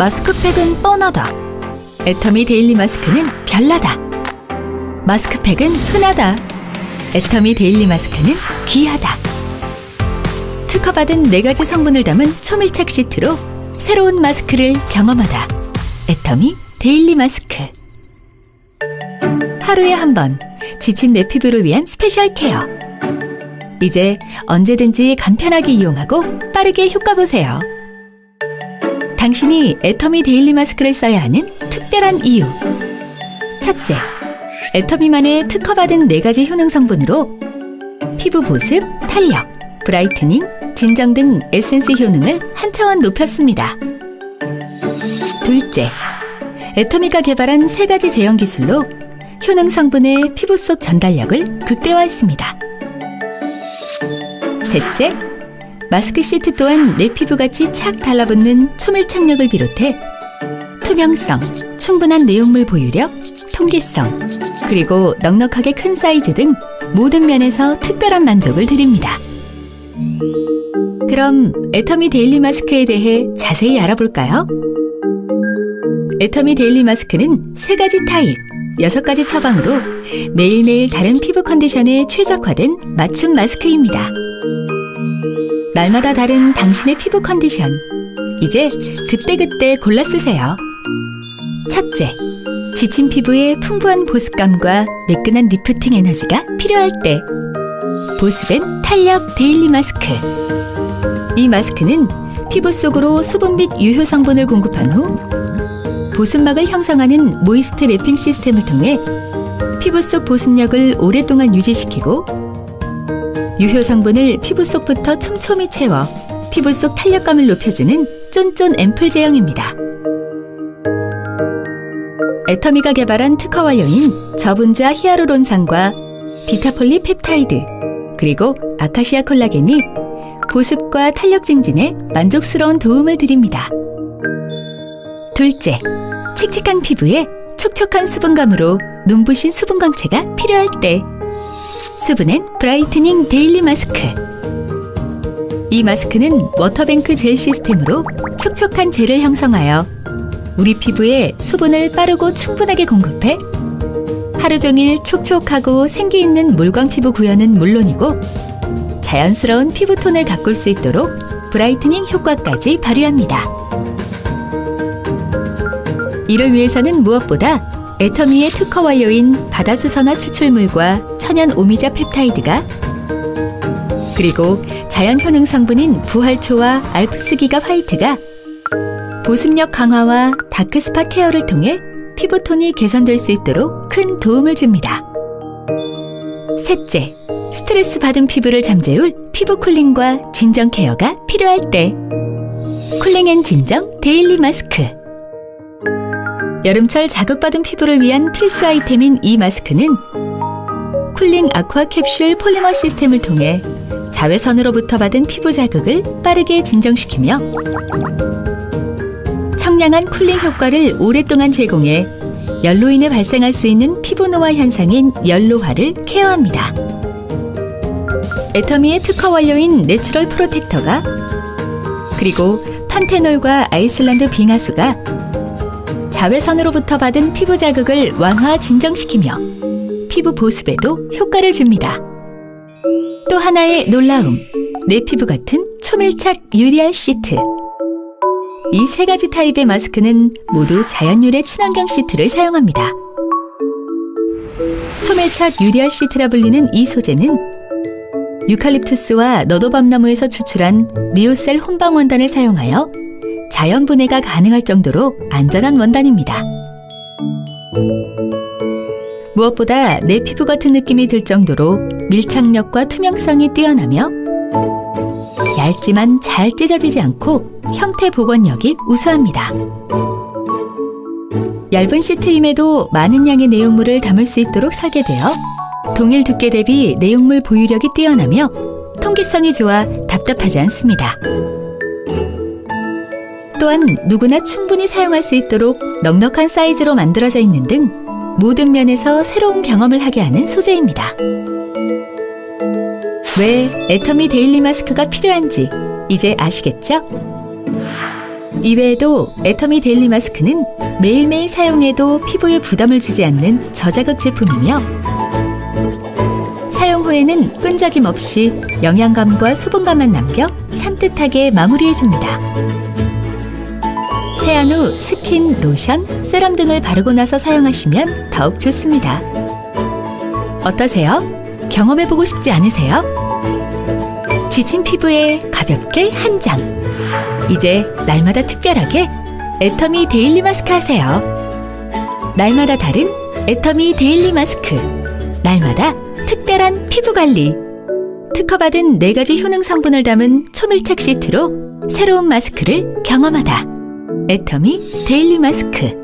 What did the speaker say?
마스크팩은 뻔하다. 애터미 데일리 마스크는 별나다. 마스크팩은 흔하다. 애터미 데일리 마스크는 귀하다. 특허받은 네 가지 성분을 담은 초밀착 시트로 새로운 마스크를 경험하다. 애터미 데일리 마스크. 하루에 한 번 지친 내 피부를 위한 스페셜 케어. 이제 언제든지 간편하게 이용하고 빠르게 효과 보세요. 당신이 애터미 데일리 마스크를 써야 하는 특별한 이유. 첫째, 애터미만의 특허받은 네 가지 효능 성분으로 피부 보습, 탄력, 브라이트닝, 진정 등 에센스 효능을 한 차원 높였습니다. 둘째, 애터미가 개발한 세 가지 제형 기술로 효능 성분의 피부 속 전달력을 극대화했습니다. 셋째, 마스크 시트 또한 내 피부같이 착 달라붙는 초밀착력을 비롯해 투명성, 충분한 내용물 보유력, 통기성, 그리고 넉넉하게 큰 사이즈 등 모든 면에서 특별한 만족을 드립니다. 그럼 애터미 데일리 마스크에 대해 자세히 알아볼까요? 애터미 데일리 마스크는 세 가지 타입, 여섯 가지 처방으로 매일매일 다른 피부 컨디션에 최적화된 맞춤 마스크입니다. 날마다 다른 당신의 피부 컨디션. 이제 그때그때 골라 쓰세요. 첫째, 지친 피부에 풍부한 보습감과 매끈한 리프팅 에너지가 필요할 때. 보습엔 탄력 데일리 마스크. 이 마스크는 피부 속으로 수분 및 유효 성분을 공급한 후 보습막을 형성하는 모이스트 랩핑 시스템을 통해 피부 속 보습력을 오랫동안 유지시키고 유효 성분을 피부 속부터 촘촘히 채워 피부 속 탄력감을 높여주는 쫀쫀 앰플 제형입니다. 애터미가 개발한 특허 완료인 저분자 히아루론산과 비타폴리 펩타이드 그리고 아카시아 콜라겐이 보습과 탄력 증진에 만족스러운 도움을 드립니다. 둘째, 칙칙한 피부에 촉촉한 수분감으로 눈부신 수분 광채가 필요할 때 수분엔 브라이트닝 데일리 마스크 이 마스크는 워터뱅크 젤 시스템으로 촉촉한 젤을 형성하여 우리 피부에 수분을 빠르고 충분하게 공급해 하루 종일 촉촉하고 생기 있는 물광 피부 구현은 물론이고 자연스러운 피부톤을 가꿀 수 있도록 브라이트닝 효과까지 발휘합니다. 이를 위해서는 무엇보다 애터미의 특허 완료인 바다수선화 추출물과 천연 오미자 펩타이드가 그리고 자연 효능 성분인 부활초와 알프스 기가 화이트가 보습력 강화와 다크스팟 케어를 통해 피부톤이 개선될 수 있도록 큰 도움을 줍니다. 셋째, 스트레스 받은 피부를 잠재울 피부 쿨링과 진정 케어가 필요할 때 쿨링 앤 진정 데일리 마스크 여름철 자극받은 피부를 위한 필수 아이템인 이 마스크는 쿨링 아쿠아 캡슐 폴리머 시스템을 통해 자외선으로부터 받은 피부 자극을 빠르게 진정시키며 청량한 쿨링 효과를 오랫동안 제공해 열로 인해 발생할 수 있는 피부 노화 현상인 열로화를 케어합니다. 애터미의 특허 완료인 내추럴 프로텍터가 그리고 판테놀과 아이슬란드 빙하수가 자외선으로부터 받은 피부 자극을 완화 진정시키며 피부 보습에도 효과를 줍니다. 또 하나의 놀라움, 내 피부 같은 초밀착 유리알 시트. 이 세 가지 타입의 마스크는 모두 자연유래 친환경 시트를 사용합니다. 초밀착 유리알 시트라 불리는 이 소재는 유칼립투스와 너도밤나무에서 추출한 리오셀 혼방 원단을 사용하여 자연 분해가 가능할 정도로 안전한 원단입니다. 무엇보다 내 피부 같은 느낌이 들 정도로 밀착력과 투명성이 뛰어나며 얇지만 잘 찢어지지 않고 형태 복원력이 우수합니다. 얇은 시트임에도 많은 양의 내용물을 담을 수 있도록 설계되어 동일 두께 대비 내용물 보유력이 뛰어나며 통기성이 좋아 답답하지 않습니다. 또한 누구나 충분히 사용할 수 있도록 넉넉한 사이즈로 만들어져 있는 등 모든 면에서 새로운 경험을 하게 하는 소재입니다. 왜 애터미 데일리 마스크가 필요한지 이제 아시겠죠? 이외에도 애터미 데일리 마스크는 매일매일 사용해도 피부에 부담을 주지 않는 저자극 제품이며 사용 후에는 끈적임 없이 영양감과 수분감만 남겨 산뜻하게 마무리해줍니다. 세안 후 스킨, 로션, 세럼 등을 바르고 나서 사용하시면 더욱 좋습니다. 어떠세요? 경험해보고 싶지 않으세요? 지친 피부에 가볍게 한 장. 이제 날마다 특별하게 애터미 데일리 마스크 하세요. 날마다 다른 애터미 데일리 마스크. 날마다 특별한 피부 관리. 특허받은 네 가지 효능 성분을 담은 초밀착 시트로 새로운 마스크를 경험하다. 애터미 데일리 마스크.